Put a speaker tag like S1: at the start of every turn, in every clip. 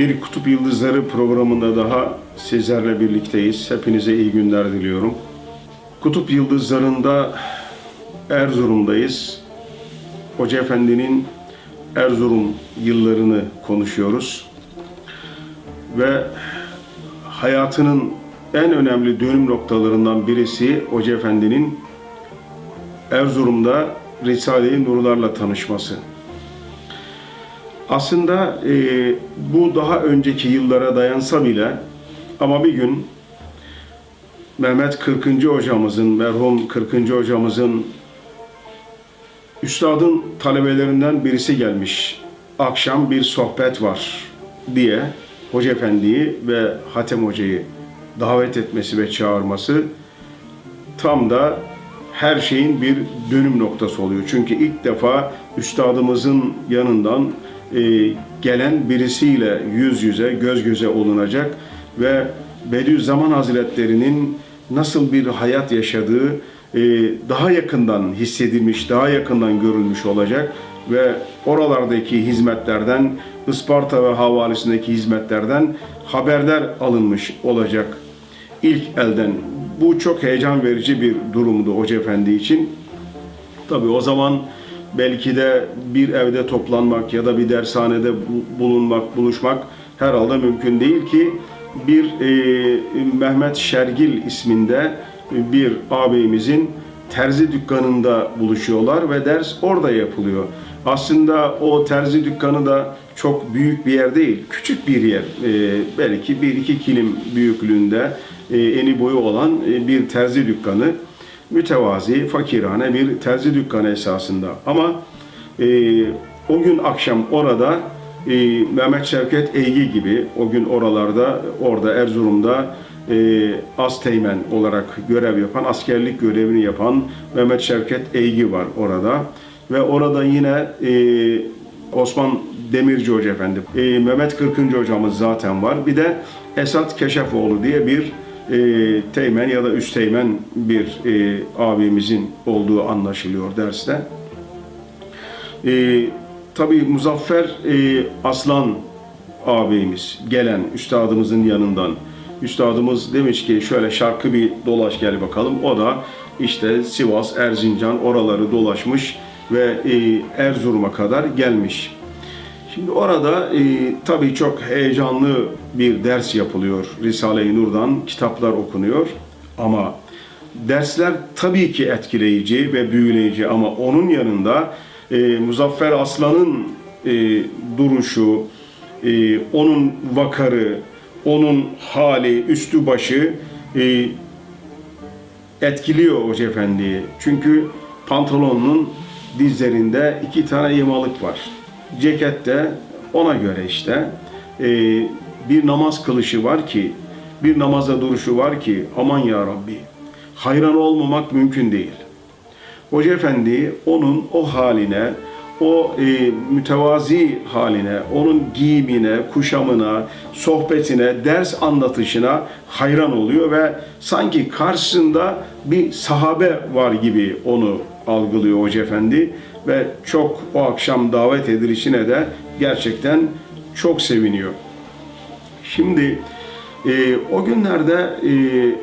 S1: Bir Kutup Yıldızları programında daha sizlerle birlikteyiz. Hepinize iyi günler diliyorum. Kutup Yıldızları'nda Erzurum'dayız. Hoca Efendi'nin Erzurum yıllarını konuşuyoruz. Ve hayatının en önemli dönüm noktalarından birisi Hoca Efendi'nin Erzurum'da Risale-i Nurlarla tanışması. Aslında e, bu daha önceki yıllara dayansa bile ama bir gün Mehmet 40. hocamızın, merhum 40. hocamızın üstadın talebelerinden birisi gelmiş. Akşam bir sohbet var diye Hoca Efendi'yi ve Hatem Hoca'yı davet etmesi ve çağırması tam da her şeyin bir dönüm noktası oluyor. Çünkü ilk defa üstadımızın yanından gelen birisiyle yüz yüze, göz göze olunacak ve Bediüzzaman Hazretleri'nin nasıl bir hayat yaşadığı e, daha yakından hissedilmiş, daha yakından görülmüş olacak ve oralardaki hizmetlerden, Isparta ve havalesindeki hizmetlerden haberdar alınmış olacak ilk elden. Bu çok heyecan verici bir durumdu Hoca Efendi için. Tabii o zaman belki de bir evde toplanmak ya da bir dershanede bu- bulunmak, buluşmak herhalde mümkün değil ki bir e, Mehmet Şergil isminde bir ağabeyimizin terzi dükkanında buluşuyorlar ve ders orada yapılıyor. Aslında o terzi dükkanı da çok büyük bir yer değil, küçük bir yer. E, belki bir iki kilim büyüklüğünde e, eni boyu olan e, bir terzi dükkanı mütevazi, fakirhane bir terzi dükkanı esasında. Ama e, o gün akşam orada e, Mehmet Şevket Eygi gibi o gün oralarda, orada Erzurum'da e, Asteğmen olarak görev yapan, askerlik görevini yapan Mehmet Şevket Eygi var orada. Ve orada yine e, Osman Demirci Hoca Efendi, e, Mehmet Kırkıncı hocamız zaten var. Bir de Esat Keşefoğlu diye bir e, teğmen ya da üsteğmen bir e, abimizin olduğu anlaşılıyor derste. E, tabii Muzaffer e, Aslan ağabeyimiz gelen üstadımızın yanından. Üstadımız demiş ki şöyle şarkı bir dolaş gel bakalım. O da işte Sivas, Erzincan oraları dolaşmış ve e, Erzurum'a kadar gelmiş. Şimdi orada e, tabii çok heyecanlı bir ders yapılıyor. Risale-i Nur'dan kitaplar okunuyor ama dersler tabii ki etkileyici ve büyüleyici ama onun yanında e, Muzaffer Aslan'ın e, duruşu, e, onun vakarı, onun hali, üstü başı e, etkiliyor Hoca Efendi'yi. Çünkü pantolonunun dizlerinde iki tane yamalık var. Cekette ona göre işte e, bir namaz kılışı var ki, bir namaza duruşu var ki aman ya Rabbi hayran olmamak mümkün değil. Hoca Efendi onun o haline, o e, mütevazi haline, onun giyimine, kuşamına, sohbetine, ders anlatışına hayran oluyor ve sanki karşısında bir sahabe var gibi onu algılıyor Hoca Efendi ve çok o akşam davet edilişine de gerçekten çok seviniyor. Şimdi e, o günlerde e,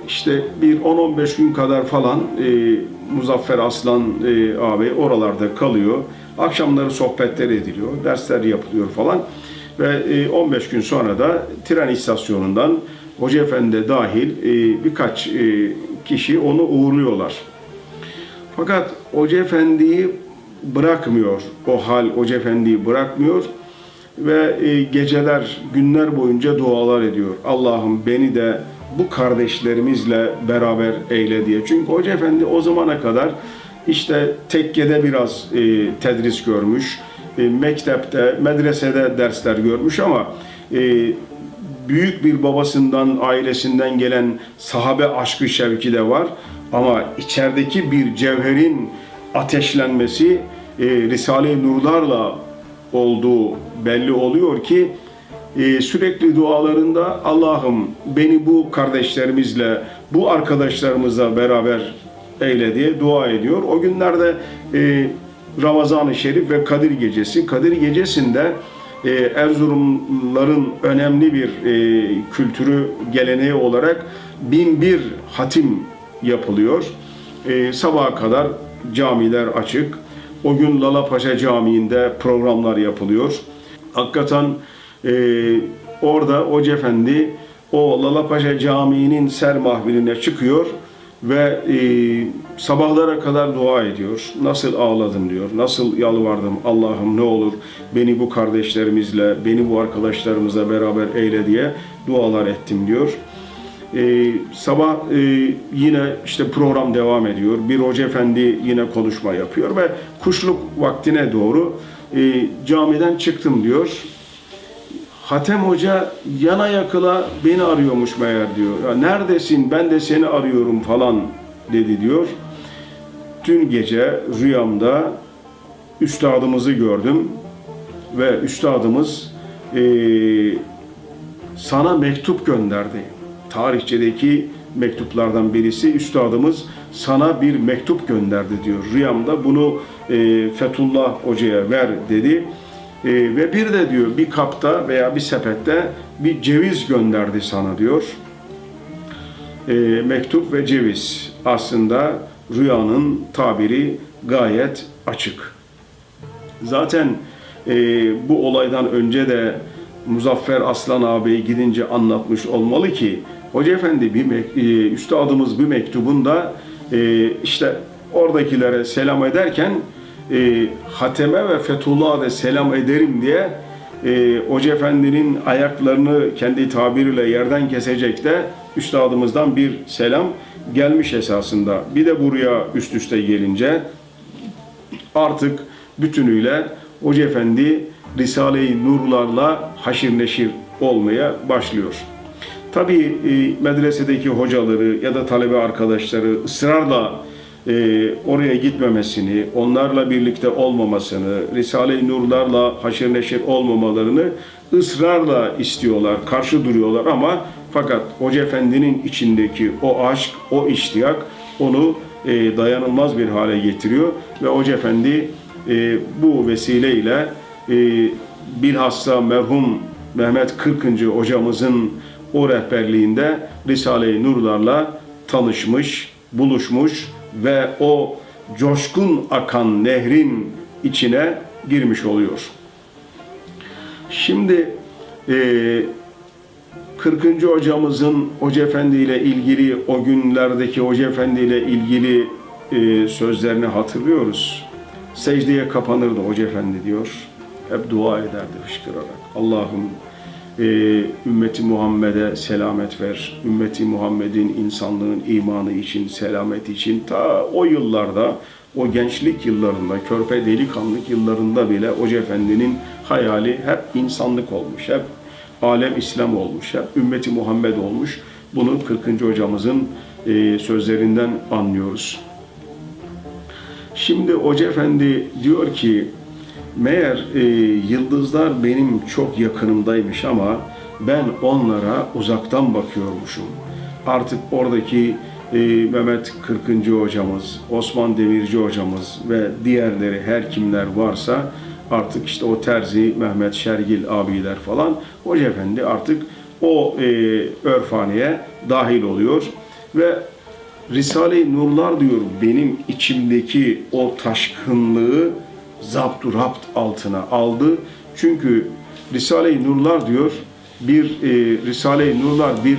S1: işte bir 10-15 gün kadar falan e, Muzaffer Aslan e, abi oralarda kalıyor. Akşamları sohbetler ediliyor, dersler yapılıyor falan. Ve e, 15 gün sonra da tren istasyonundan Hoca Efendi dahil e, birkaç e, kişi onu uğurluyorlar. Fakat Hoca Efendi'yi bırakmıyor. O hal Hoca Efendi'yi bırakmıyor ve e, geceler, günler boyunca dualar ediyor. Allah'ım beni de bu kardeşlerimizle beraber eyle diye. Çünkü Hoca Efendi o zamana kadar işte tekkede biraz e, tedris görmüş, e, mektepte, medresede dersler görmüş ama e, büyük bir babasından, ailesinden gelen sahabe aşkı şevki de var. Ama içerideki bir cevherin ateşlenmesi e, Risale-i Nurlarla olduğu belli oluyor ki e, sürekli dualarında Allah'ım beni bu kardeşlerimizle, bu arkadaşlarımızla beraber eyle diye dua ediyor. O günlerde e, Ramazan-ı Şerif ve Kadir Gecesi. Kadir Gecesi'nde e, Erzurumların önemli bir e, kültürü, geleneği olarak bin bir hatim yapılıyor. E, sabaha kadar camiler açık. O gün Lalapaşa Camii'nde programlar yapılıyor. Hakikaten e, orada Hoca Efendi o Lalapaşa Camii'nin ser mahfiline çıkıyor ve e, sabahlara kadar dua ediyor. Nasıl ağladım diyor, nasıl yalvardım Allah'ım ne olur beni bu kardeşlerimizle, beni bu arkadaşlarımızla beraber eyle diye dualar ettim diyor. E, sabah e, yine işte program devam ediyor. Bir hoca efendi yine konuşma yapıyor ve kuşluk vaktine doğru e, camiden çıktım diyor. Hatem Hoca yana yakıla beni arıyormuş meğer diyor. Ya neredesin ben de seni arıyorum falan dedi diyor. Dün gece rüyamda üstadımızı gördüm ve üstadımız eee sana mektup gönderdi. Tarihçedeki mektuplardan birisi üstadımız sana bir mektup gönderdi diyor. Rüyamda bunu e, Fethullah Hoca'ya ver dedi. E, ve bir de diyor bir kapta veya bir sepette bir ceviz gönderdi sana diyor. E, mektup ve ceviz aslında rüyanın tabiri gayet açık. Zaten e, bu olaydan önce de Muzaffer Aslan ağabey gidince anlatmış olmalı ki Hoca Efendi bir e, üstadımız bir mektubunda e, işte oradakilere selam ederken e, Hateme ve Fethullah'a da selam ederim diye e, Hoca Efendi'nin ayaklarını kendi tabiriyle yerden kesecek de üstadımızdan bir selam gelmiş esasında. Bir de buraya üst üste gelince artık bütünüyle Hoca Efendi Risale-i Nurlarla haşir neşir olmaya başlıyor. Tabii e, medresedeki hocaları ya da talebe arkadaşları ısrarla e, oraya gitmemesini, onlarla birlikte olmamasını, Risale-i Nurlarla haşir neşir olmamalarını ısrarla istiyorlar, karşı duruyorlar ama fakat Hoca Efendi'nin içindeki o aşk, o iştiyak onu e, dayanılmaz bir hale getiriyor ve Hoca Efendi e, bu vesileyle e, bilhassa merhum Mehmet Kırkıncı hocamızın o rehberliğinde Risale-i Nurlarla tanışmış, buluşmuş ve o coşkun akan nehrin içine girmiş oluyor. Şimdi e, 40. hocamızın Hoca Efendi ile ilgili o günlerdeki Hoca Efendi ile ilgili e, sözlerini hatırlıyoruz. Secdeye kapanırdı Hoca Efendi diyor. Hep dua ederdi fışkırarak. Allah'ım e, ümmeti Muhammed'e selamet ver. Ümmeti Muhammed'in insanlığın imanı için, selamet için ta o yıllarda, o gençlik yıllarında, körpe delikanlık yıllarında bile Hoca Efendi'nin hayali hep insanlık olmuş, hep alem İslam olmuş, hep ümmeti Muhammed olmuş. Bunu 40. hocamızın e, sözlerinden anlıyoruz. Şimdi Hoca Efendi diyor ki, meğer e, yıldızlar benim çok yakınımdaymış ama ben onlara uzaktan bakıyormuşum. Artık oradaki e, Mehmet Kırkıncı hocamız, Osman Demirci hocamız ve diğerleri her kimler varsa artık işte o Terzi, Mehmet Şergil abiler falan Hoca Efendi artık o e, örfaneye dahil oluyor ve Risale-i Nurlar diyor benim içimdeki o taşkınlığı zaptu rapt altına aldı. Çünkü Risale-i Nurlar diyor bir e, Risale-i Nurlar bir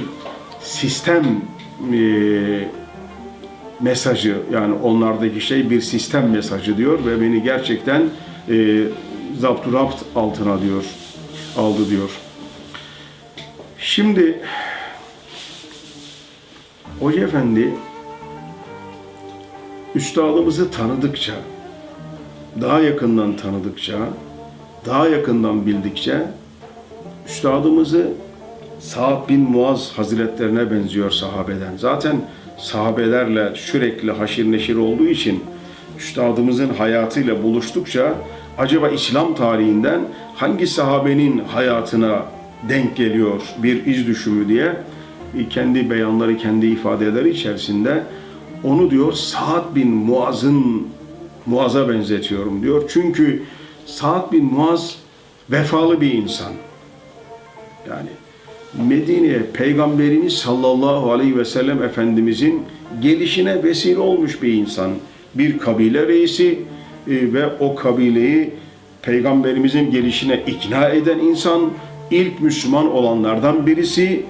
S1: sistem e, mesajı yani onlardaki şey bir sistem mesajı diyor ve beni gerçekten e, zaptu rapt altına diyor aldı diyor. Şimdi Hoca Efendi üstadımızı tanıdıkça, daha yakından tanıdıkça, daha yakından bildikçe üstadımızı Sa'd bin Muaz Hazretlerine benziyor sahabeden. Zaten sahabelerle sürekli haşir neşir olduğu için üstadımızın hayatıyla buluştukça acaba İslam tarihinden hangi sahabenin hayatına denk geliyor bir iz düşümü diye kendi beyanları, kendi ifadeleri içerisinde onu diyor Sa'd bin Muaz'ın Muaz'a benzetiyorum diyor. Çünkü Sa'd bin Muaz vefalı bir insan. Yani Medine'ye Peygamberimiz sallallahu aleyhi ve sellem Efendimizin gelişine vesile olmuş bir insan. Bir kabile reisi e, ve o kabileyi Peygamberimizin gelişine ikna eden insan, ilk Müslüman olanlardan birisi.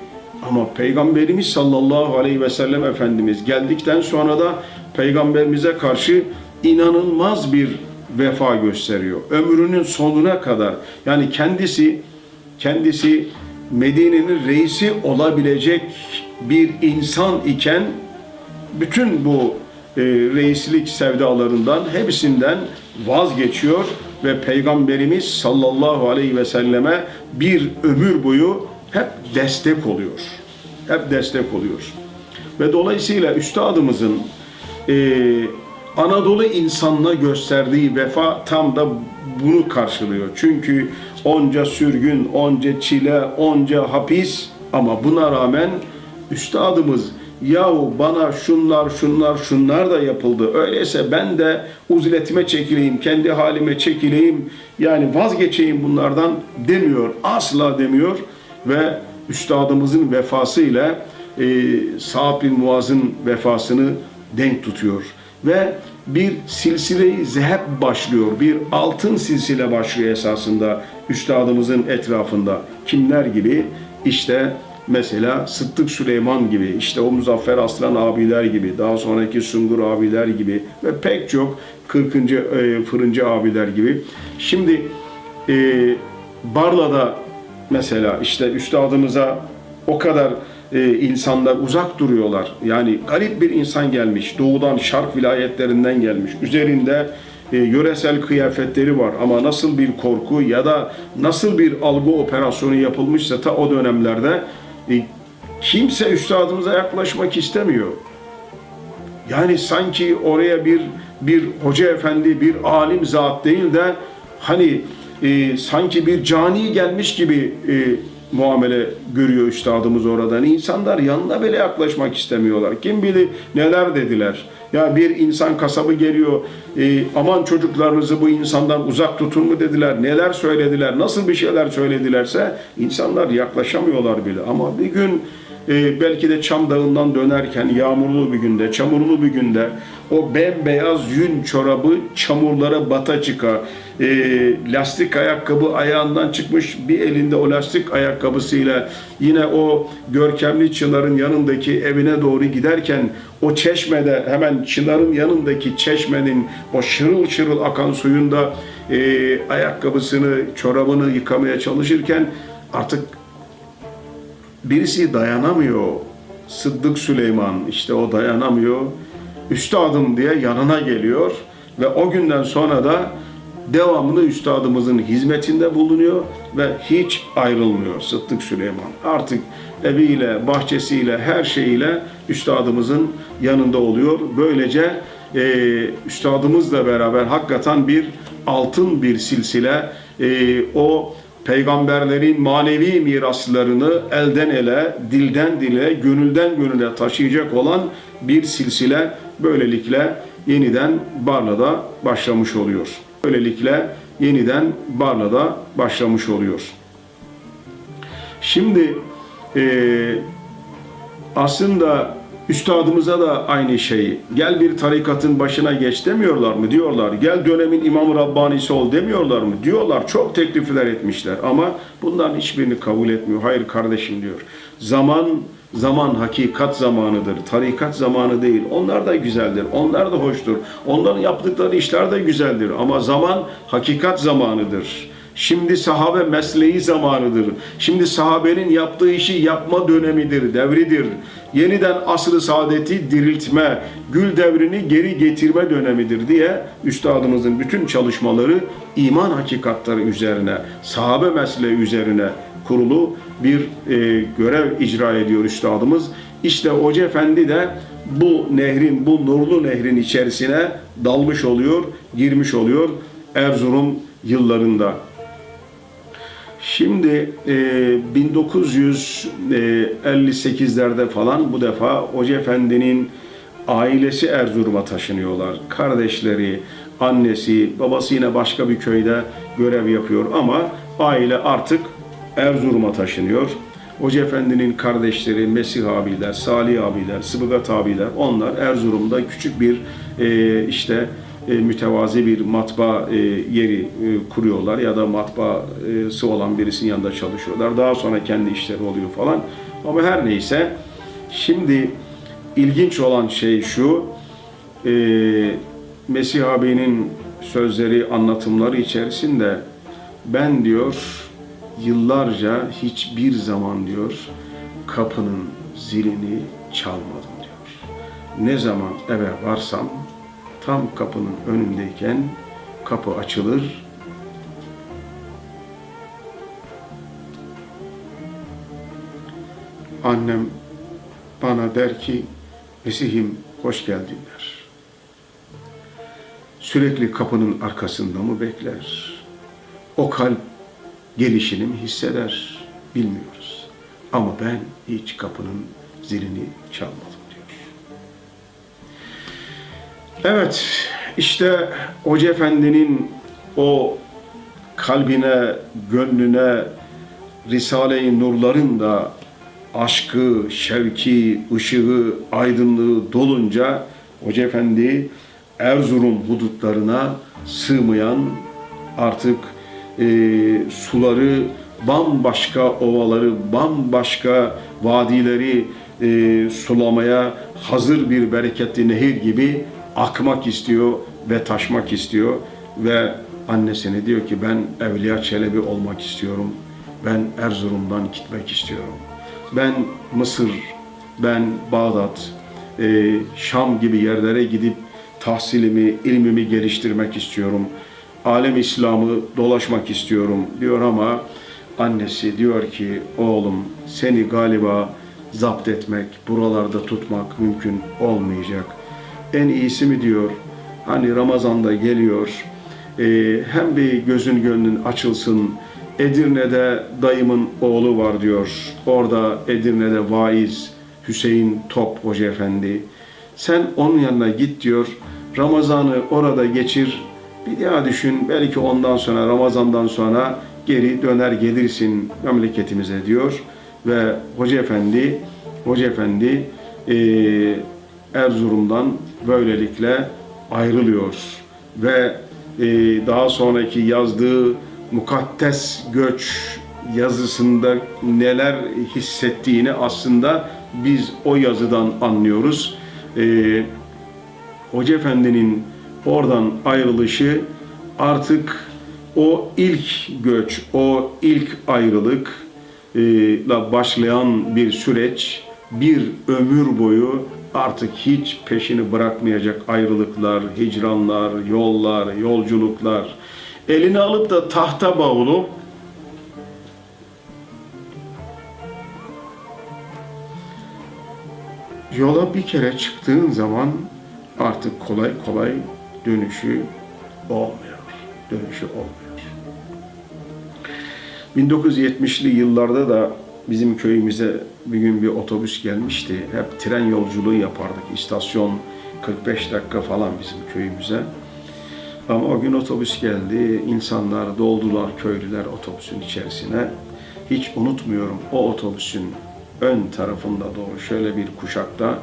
S1: Ama Peygamberimiz sallallahu aleyhi ve sellem Efendimiz geldikten sonra da Peygamberimize karşı inanılmaz bir vefa gösteriyor. Ömrünün sonuna kadar yani kendisi kendisi Medine'nin reisi olabilecek bir insan iken bütün bu e, reislik sevdalarından hepsinden vazgeçiyor ve Peygamberimiz sallallahu aleyhi ve selleme bir ömür boyu hep destek oluyor. Hep destek oluyor. Ve dolayısıyla üstadımızın e, Anadolu insanına gösterdiği vefa tam da bunu karşılıyor. Çünkü onca sürgün, onca çile, onca hapis ama buna rağmen üstadımız yahu bana şunlar şunlar şunlar da yapıldı. Öyleyse ben de uzletime çekileyim, kendi halime çekileyim. Yani vazgeçeyim bunlardan demiyor. Asla demiyor ve üstadımızın vefasıyla e, Sa'd bin Muaz'ın vefasını denk tutuyor. Ve bir silsile-i zehep başlıyor. Bir altın silsile başlıyor esasında üstadımızın etrafında. Kimler gibi? İşte mesela Sıddık Süleyman gibi, işte o Muzaffer Aslan abiler gibi, daha sonraki Sungur abiler gibi ve pek çok 40. e, fırıncı abiler gibi. Şimdi e, Barla'da mesela işte üstadımıza o kadar e, insanlar uzak duruyorlar. Yani garip bir insan gelmiş. Doğudan, şark vilayetlerinden gelmiş. Üzerinde e, yöresel kıyafetleri var ama nasıl bir korku ya da nasıl bir algı operasyonu yapılmışsa ta o dönemlerde e, kimse üstadımıza yaklaşmak istemiyor. Yani sanki oraya bir bir hoca efendi, bir alim zat değil de hani e, sanki bir cani gelmiş gibi e, muamele görüyor üstadımız oradan. İnsanlar yanına bile yaklaşmak istemiyorlar. Kim bilir neler dediler. Ya bir insan kasabı geliyor, e, aman çocuklarınızı bu insandan uzak tutun mu dediler. Neler söylediler, nasıl bir şeyler söyledilerse insanlar yaklaşamıyorlar bile. Ama bir gün e, belki de Çam Dağı'ndan dönerken yağmurlu bir günde, çamurlu bir günde o bembeyaz yün çorabı çamurlara bata çıka, e, lastik ayakkabı ayağından çıkmış bir elinde o lastik ayakkabısıyla yine o görkemli çınarın yanındaki evine doğru giderken o çeşmede hemen çınarın yanındaki çeşmenin o şırıl şırıl akan suyunda e, ayakkabısını, çorabını yıkamaya çalışırken artık birisi dayanamıyor. Sıddık Süleyman işte o dayanamıyor. Üstadım diye yanına geliyor ve o günden sonra da devamlı üstadımızın hizmetinde bulunuyor ve hiç ayrılmıyor Sıddık Süleyman. Artık eviyle, bahçesiyle, her şeyiyle üstadımızın yanında oluyor. Böylece e, üstadımızla beraber hakikaten bir altın bir silsile e, o peygamberlerin manevi miraslarını elden ele, dilden dile, gönülden gönüle taşıyacak olan bir silsile böylelikle yeniden Barla'da başlamış oluyor. Böylelikle yeniden Barla'da başlamış oluyor. Şimdi eee aslında üstadımıza da aynı şey. Gel bir tarikatın başına geç demiyorlar mı? Diyorlar. Gel dönemin imam Rabbanisi ol demiyorlar mı? Diyorlar. Çok teklifler etmişler ama bunların hiçbirini kabul etmiyor. Hayır kardeşim diyor. Zaman zaman hakikat zamanıdır. Tarikat zamanı değil. Onlar da güzeldir. Onlar da hoştur. Onların yaptıkları işler de güzeldir. Ama zaman hakikat zamanıdır. Şimdi sahabe mesleği zamanıdır. Şimdi sahabenin yaptığı işi yapma dönemidir, devridir. Yeniden asr-ı saadeti diriltme, gül devrini geri getirme dönemidir diye üstadımızın bütün çalışmaları iman hakikatları üzerine, sahabe mesleği üzerine kurulu bir e, görev icra ediyor üstadımız. İşte Hoca Efendi de bu nehrin, bu nurlu nehrin içerisine dalmış oluyor, girmiş oluyor Erzurum yıllarında. Şimdi e, 1958'lerde falan bu defa Hoca Efendi'nin ailesi Erzurum'a taşınıyorlar. Kardeşleri, annesi, babası yine başka bir köyde görev yapıyor ama aile artık Erzurum'a taşınıyor. Hoca Efendi'nin kardeşleri Mesih abiler, Salih abiler, Sıbıgat abiler onlar Erzurum'da küçük bir e, işte e, mütevazi bir matbaa e, yeri e, kuruyorlar ya da matbaası olan birisinin yanında çalışıyorlar. Daha sonra kendi işleri oluyor falan. Ama her neyse şimdi ilginç olan şey şu e, Mesih abinin sözleri, anlatımları içerisinde ben diyor yıllarca hiçbir zaman diyor kapının zilini çalmadım diyor. Ne zaman eve varsam tam kapının önündeyken kapı açılır. Annem bana der ki Mesih'im hoş geldin der. Sürekli kapının arkasında mı bekler? O kalp gelişini mi hisseder? Bilmiyoruz. Ama ben hiç kapının zilini çalmadım Evet, işte Hoca Efendi'nin o kalbine, gönlüne Risale-i Nurların da aşkı, şevki, ışığı, aydınlığı dolunca Hoca Efendi Erzurum hudutlarına sığmayan artık e, suları bambaşka ovaları, bambaşka vadileri e, sulamaya hazır bir bereketli nehir gibi akmak istiyor ve taşmak istiyor ve annesine diyor ki ben Evliya Çelebi olmak istiyorum. Ben Erzurum'dan gitmek istiyorum. Ben Mısır, ben Bağdat, e, Şam gibi yerlere gidip tahsilimi, ilmimi geliştirmek istiyorum. Alem İslam'ı dolaşmak istiyorum diyor ama annesi diyor ki oğlum seni galiba zapt etmek, buralarda tutmak mümkün olmayacak. En iyisi mi diyor, hani Ramazan'da geliyor, e, hem bir gözün gönlün açılsın, Edirne'de dayımın oğlu var diyor. Orada Edirne'de vaiz Hüseyin Top Hoca Efendi. Sen onun yanına git diyor. Ramazan'ı orada geçir. Bir daha düşün. Belki ondan sonra Ramazan'dan sonra geri döner gelirsin memleketimize diyor. Ve Hoca Efendi Hoca Efendi eee Erzurum'dan böylelikle ayrılıyor ve e, daha sonraki yazdığı mukaddes göç yazısında neler hissettiğini aslında biz o yazıdan anlıyoruz. E, Hoca Efendi'nin oradan ayrılışı artık o ilk göç, o ilk ayrılık e, la başlayan bir süreç bir ömür boyu artık hiç peşini bırakmayacak ayrılıklar, hicranlar, yollar, yolculuklar. Elini alıp da tahta bağlı yola bir kere çıktığın zaman artık kolay kolay dönüşü olmuyor. Dönüşü olmuyor. 1970'li yıllarda da bizim köyümüze bir gün bir otobüs gelmişti. Hep tren yolculuğu yapardık. İstasyon 45 dakika falan bizim köyümüze. Ama o gün otobüs geldi. İnsanlar doldular köylüler otobüsün içerisine. Hiç unutmuyorum o otobüsün ön tarafında doğru şöyle bir kuşakta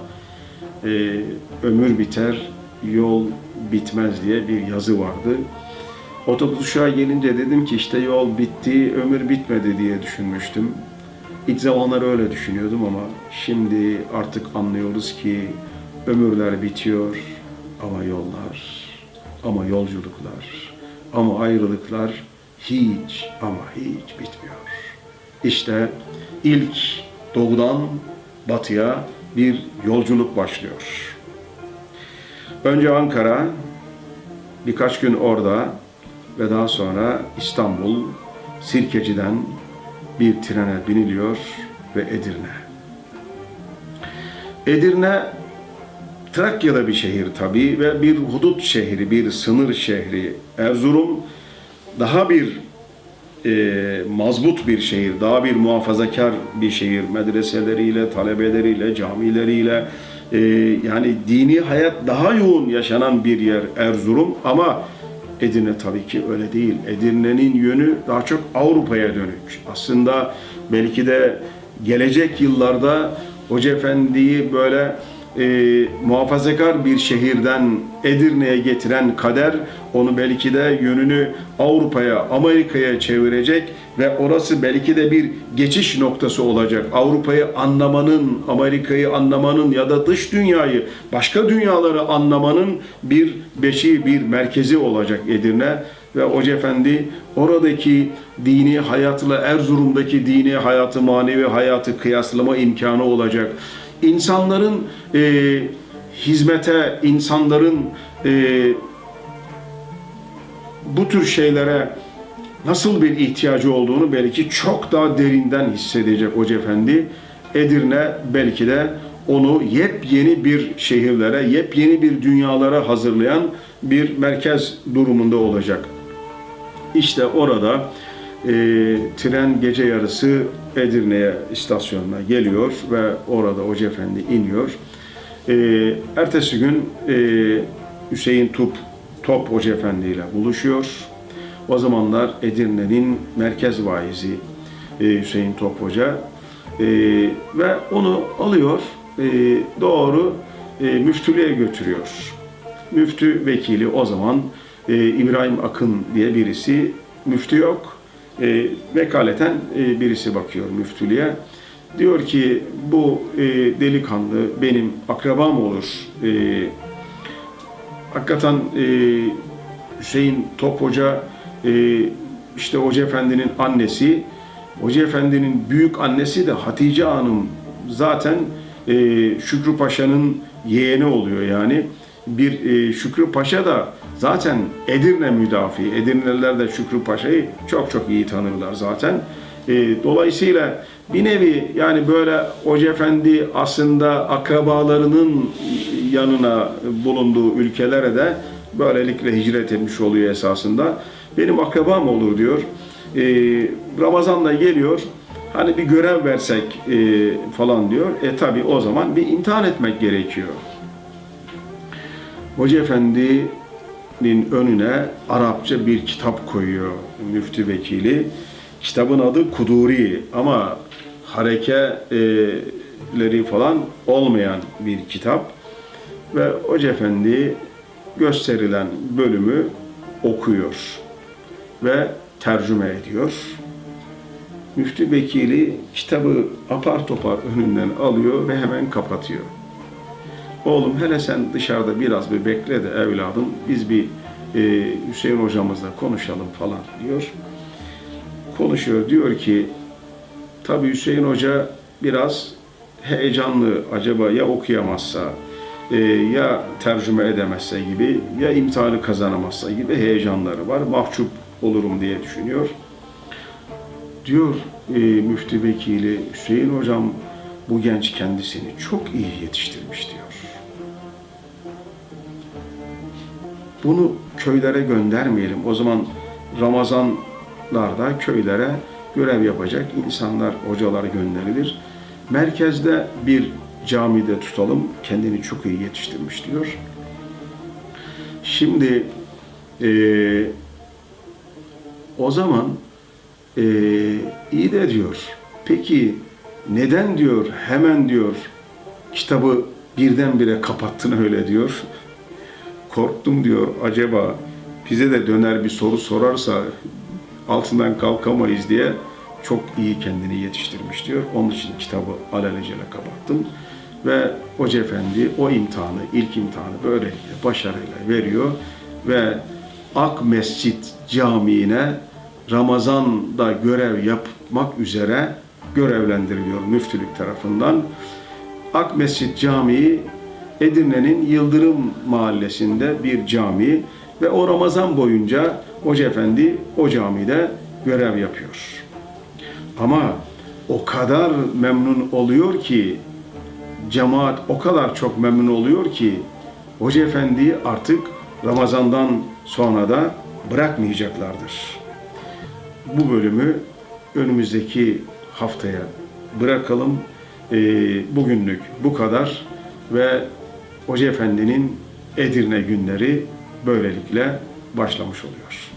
S1: e, ömür biter, yol bitmez diye bir yazı vardı. Otobüs uşağa gelince dedim ki işte yol bitti, ömür bitmedi diye düşünmüştüm. İlk zamanlar öyle düşünüyordum ama şimdi artık anlıyoruz ki ömürler bitiyor ama yollar, ama yolculuklar, ama ayrılıklar hiç ama hiç bitmiyor. İşte ilk doğudan batıya bir yolculuk başlıyor. Önce Ankara, birkaç gün orada ve daha sonra İstanbul, Sirkeci'den bir trene biniliyor ve Edirne. Edirne Trakya'da bir şehir tabii ve bir hudut şehri, bir sınır şehri. Erzurum daha bir e, mazbut bir şehir, daha bir muhafazakar bir şehir. Medreseleriyle, talebeleriyle, camileriyle e, yani dini hayat daha yoğun yaşanan bir yer Erzurum ama Edirne tabii ki öyle değil. Edirne'nin yönü daha çok Avrupa'ya dönük. Aslında belki de gelecek yıllarda Hoca Efendi'yi böyle e, muhafazakar bir şehirden Edirne'ye getiren kader onu belki de yönünü Avrupa'ya, Amerika'ya çevirecek ve orası belki de bir geçiş noktası olacak. Avrupa'yı anlamanın, Amerika'yı anlamanın ya da dış dünyayı, başka dünyaları anlamanın bir beşiği, bir merkezi olacak Edirne ve Hoca Efendi oradaki dini hayatla Erzurum'daki dini hayatı, manevi hayatı kıyaslama imkanı olacak. İnsanların e, hizmete, insanların e, bu tür şeylere nasıl bir ihtiyacı olduğunu belki çok daha derinden hissedecek Hoca Efendi. Edirne belki de onu yepyeni bir şehirlere, yepyeni bir dünyalara hazırlayan bir merkez durumunda olacak. İşte orada e, tren gece yarısı Edirne'ye istasyonuna geliyor ve orada Hoca Efendi iniyor. E, ertesi gün e, Hüseyin Tup, Top Hoca Efendi ile buluşuyor. O zamanlar Edirne'nin merkez vaizi e, Hüseyin Top Hoca e, ve onu alıyor e, doğru e, müftülüğe götürüyor. Müftü vekili o zaman e, İbrahim Akın diye birisi, müftü yok. E, vekaleten e, birisi bakıyor müftülüğe. Diyor ki bu e, delikanlı benim akrabam olur. E, hakikaten e, Hüseyin Top Hoca e, işte Hoca Efendi'nin annesi, Hoca Efendi'nin büyük annesi de Hatice Hanım zaten e, Şükrü Paşa'nın yeğeni oluyor yani. Bir e, Şükrü Paşa da zaten Edirne müdafi. Edirneliler de Şükrü Paşa'yı çok çok iyi tanırlar zaten. E, dolayısıyla bir nevi yani böyle Hoca Efendi aslında akrabalarının yanına bulunduğu ülkelere de böylelikle hicret etmiş oluyor esasında. Benim akrabam olur diyor. E, Ramazan'da geliyor. Hani bir görev versek e, falan diyor. E tabi o zaman bir imtihan etmek gerekiyor. Hoca Efendi'nin önüne Arapça bir kitap koyuyor müftü vekili. Kitabın adı Kuduri ama harekeleri falan olmayan bir kitap. Ve Hoca Efendi gösterilen bölümü okuyor ve tercüme ediyor. Müftü vekili kitabı apar topar önünden alıyor ve hemen kapatıyor. Oğlum hele sen dışarıda biraz bir bekle de evladım biz bir e, Hüseyin hocamızla konuşalım falan diyor. Konuşuyor diyor ki tabii Hüseyin hoca biraz heyecanlı acaba ya okuyamazsa e, ya tercüme edemezse gibi ya imtihanı kazanamazsa gibi heyecanları var. Mahcup olurum diye düşünüyor. Diyor e, müftü vekili Hüseyin hocam bu genç kendisini çok iyi yetiştirmiş diyor. Bunu köylere göndermeyelim. O zaman Ramazanlarda köylere görev yapacak insanlar, hocalar gönderilir. Merkezde bir camide tutalım. Kendini çok iyi yetiştirmiş diyor. Şimdi e, o zaman e, iyi de diyor. Peki neden diyor hemen diyor kitabı birdenbire kapattın öyle diyor. Korktum diyor acaba bize de döner bir soru sorarsa altından kalkamayız diye çok iyi kendini yetiştirmiş diyor. Onun için kitabı alelacele kapattım. Ve Hoca Efendi o imtihanı, ilk imtihanı böylelikle başarıyla veriyor ve Ak Mescit Camii'ne Ramazan'da görev yapmak üzere görevlendiriliyor müftülük tarafından. Ak Mescit Camii Edirne'nin Yıldırım Mahallesi'nde bir cami ve o Ramazan boyunca Hoca Efendi o camide görev yapıyor. Ama o kadar memnun oluyor ki cemaat o kadar çok memnun oluyor ki Hoca Efendi artık Ramazan'dan sonra da bırakmayacaklardır. Bu bölümü önümüzdeki haftaya bırakalım. Ee, bugünlük bu kadar ve Hoca Efendi'nin Edirne günleri böylelikle başlamış oluyor.